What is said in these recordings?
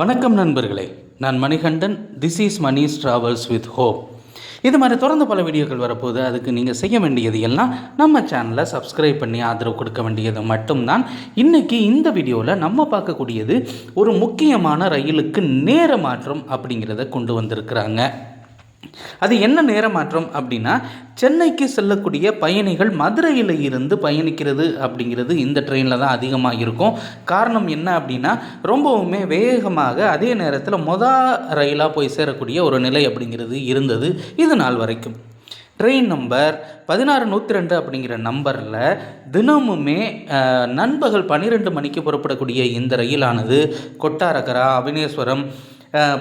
வணக்கம் நண்பர்களே. நான் Manikandan. This is Mani's travels with hope இது மாதிரி தொடர்ந்து பல வீடியோக்கள் வரப்போகுது. அதுக்கு நீங்கள் செய்ய வேண்டியது எல்லாம் நம்ம சேனலை சப்ஸ்கிரைப் பண்ணி ஆதரவு கொடுக்க வேண்டியது மட்டும்தான். இன்றைக்கி இந்த வீடியோவில் நம்ம பார்க்கக்கூடியது ஒரு முக்கியமான ரயிலுக்கு நேர மாற்றம் அப்படிங்கிறத கொண்டு வந்திருக்கிறாங்க. அது என்ன நேர மாற்றம் அப்படின்னா சென்னைக்கு செல்லக்கூடிய பயணிகள் மதுரையில் இருந்து பயணிக்கிறது அப்படிங்கிறது இந்த ட்ரெயினில் தான் அதிகமாக இருக்கும். காரணம் என்ன அப்படின்னா ரொம்பவுமே வேகமாக அதே நேரத்தில் மொத ரயிலாக போய் சேரக்கூடிய ஒரு நிலை அப்படிங்கிறது இருந்தது இது நாள் வரைக்கும். ட்ரெயின் நம்பர் பதினாறு நூற்றி ரெண்டு அப்படிங்கிற நம்பரில் தினமுமே நண்பகல் பன்னிரெண்டு மணிக்கு புறப்படக்கூடிய இந்த ரயிலானது கொட்டாரக்கரா அபினேஸ்வரம்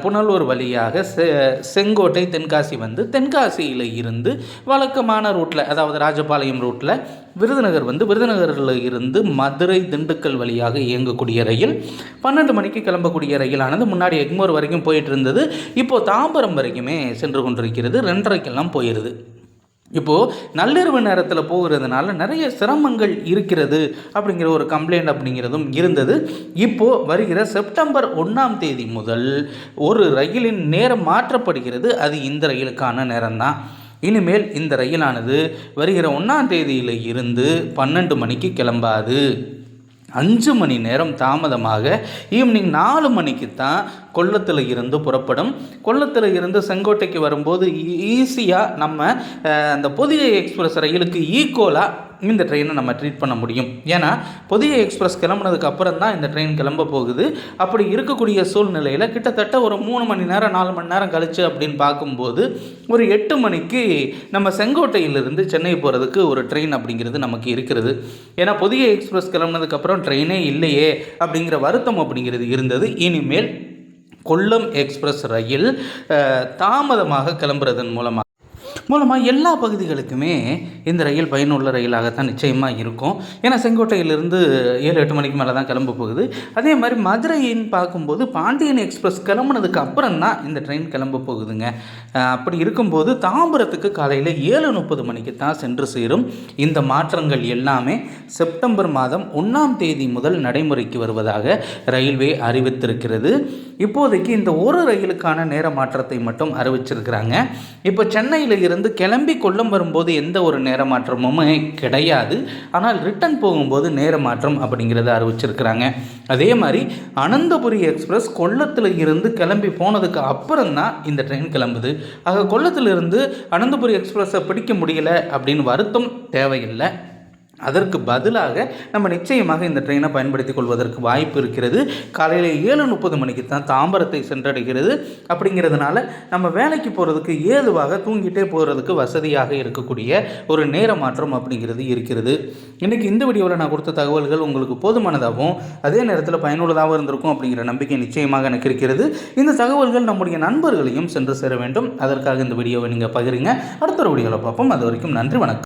புனலூர் வழியாக செ செங்கோட்டை தென்காசி வந்து தென்காசியில் இருந்து வழக்கமான ரூட்டில் அதாவது ராஜபாளையம் ரூட்டில் விருதுநகர் வந்து விருதுநகரில் இருந்து மதுரை திண்டுக்கல் வழியாக இயங்கக்கூடிய ரயில் பன்னெண்டு மணிக்கு கிளம்பக்கூடிய ரயிலானது முன்னாடி எக்மோர் வரைக்கும் போயிட்டு இருந்தது. இப்போது தாம்பரம் வரைக்குமே சென்று கொண்டிருக்கிறது. ரெண்டரைக்கெல்லாம் போயிடுது இப்போது நள்ளிரவு நேரத்தில் போகிறதுனால நிறைய சிரமங்கள் இருக்கிறது அப்படிங்கிற ஒரு கம்ப்ளைண்ட் அப்படிங்கிறதும் இருந்தது. இப்போது வருகிற செப்டம்பர் ஒன்றாம் தேதி முதல் ஒரு ரயிலின் நேரம் மாற்றப்படுகிறது. அது இந்த ரயிலுக்கான நேரம்தான். இனிமேல் இந்த ரயிலானது வருகிற ஒன்றாம் தேதியில் இருந்து பன்னெண்டு மணிக்கு கிளம்பாது. அஞ்சு மணி நேரம் தாமதமாக ஈவினிங் நாலு மணிக்கு தான் கொல்லத்தில் இருந்து புறப்படும். கொல்லத்தில் இருந்து செங்கோட்டைக்கு வரும்போது e-, ஈஸியாக நம்ம அந்த புதிய எக்ஸ்பிரஸ் ரயிலுக்கு ஈக்குவலாக இந்த ட்ரெயினை நம்ம ட்ரீட் பண்ண முடியும். ஏன்னா புதிய எக்ஸ்பிரஸ் கிளம்புனதுக்கு அப்புறம் தான் இந்த ட்ரெயின் கிளம்ப போகுது. அப்படி இருக்கக்கூடிய சூழ்நிலையில் கிட்டத்தட்ட ஒரு மூணு மணி நேரம் நாலு மணி நேரம் கழிச்சு அப்படின்னு பார்க்கும்போது ஒரு எட்டு மணிக்கு நம்ம செங்கோட்டையிலிருந்து சென்னை போகிறதுக்கு ஒரு ட்ரெயின் அப்படிங்கிறது நமக்கு இருக்கிறது. ஏன்னா புதிய எக்ஸ்பிரஸ் கிளம்புனதுக்கப்புறம் ட்ரெயினே இல்லையே அப்படிங்கிற வருத்தம் அப்படிங்கிறது இருந்தது. இனிமேல் கொல்லம் எக்ஸ்பிரஸ் ரயில் தாமதமாக கிளம்புறதன் மூலமாக மூலமாக எல்லா பகுதிகளுக்குமே இந்த ரயில் பயனுள்ள ரயிலாகத்தான் நிச்சயமாக இருக்கும். ஏன்னா செங்கோட்டையிலிருந்து ஏழு எட்டு மணிக்கு மேலே தான் கிளம்ப போகுது. அதே மாதிரி மதுரைன்னு பார்க்கும்போது பாண்டியன் எக்ஸ்பிரஸ் கிளம்புனதுக்கு அப்புறம் தான் இந்த ட்ரெயின் கிளம்ப போகுதுங்க. அப்படி இருக்கும்போது தாம்பரத்துக்கு காலையில் ஏழு முப்பது மணிக்கு தான் சென்று சேரும். இந்த மாற்றங்கள் எல்லாமே செப்டம்பர் மாதம் ஒன்றாம் தேதி முதல் நடைமுறைக்கு வருவதாக ரயில்வே அறிவித்திருக்கிறது. இப்போதைக்கு இந்த ஒரு ரயிலுக்கான நேர மாற்றத்தை மட்டும் அறிவிச்சிருக்கிறாங்க. இப்போ சென்னையில் இருந்து கிளம்பி கொல்லம் வரும்போது எந்த ஒரு நேர மாற்றமுமே கிடையாது. ஆனால் ரிட்டர்ன் போகும்போது நேர மாற்றம் அப்படிங்கிறத அறிவிச்சிருக்கிறாங்க. அதே மாதிரி அனந்தபுரி எக்ஸ்பிரஸ் கொல்லத்தில் இருந்து கிளம்பி போனதுக்கு அப்புறம் தான் இந்த ட்ரெயின் கிளம்புது. ஆக கொல்லத்திலிருந்து அனந்தபுரி எக்ஸ்பிரஸை பிடிக்க முடியல அப்படின்னு வருத்தம் தேவையில்லை. அதற்கு பதிலாக நம்ம நிச்சயமாக இந்த ட்ரெயினை பயன்படுத்திக் கொள்வதற்கு வாய்ப்பு இருக்கிறது. காலையில் ஏழு முப்பது மணிக்கு தான் தாம்பரத்தை சென்றடைகிறது. அப்படிங்கிறதுனால நம்ம வேலைக்கு போகிறதுக்கு ஏதுவாக தூங்கிட்டே போகிறதுக்கு வசதியாக இருக்கக்கூடிய ஒரு நேர மாற்றம் அப்படிங்கிறது இருக்கிறது. இன்றைக்கி இந்த வீடியோவில் நான் கொடுத்த தகவல்கள் உங்களுக்கு போதுமானதாகவும் அதே நேரத்தில் பயனுள்ளதாகவும் இருந்திருக்கும் அப்படிங்கிற நம்பிக்கை நிச்சயமாக எனக்கு இருக்கிறது. இந்த தகவல்கள் நம்முடைய நண்பர்களையும் சென்று சேர வேண்டும். அதற்காக இந்த வீடியோவை நீங்கள் பகிருங்க. அடுத்த ஒரு வீடியோவில் பார்ப்போம். அது வரைக்கும் நன்றி வணக்கம்.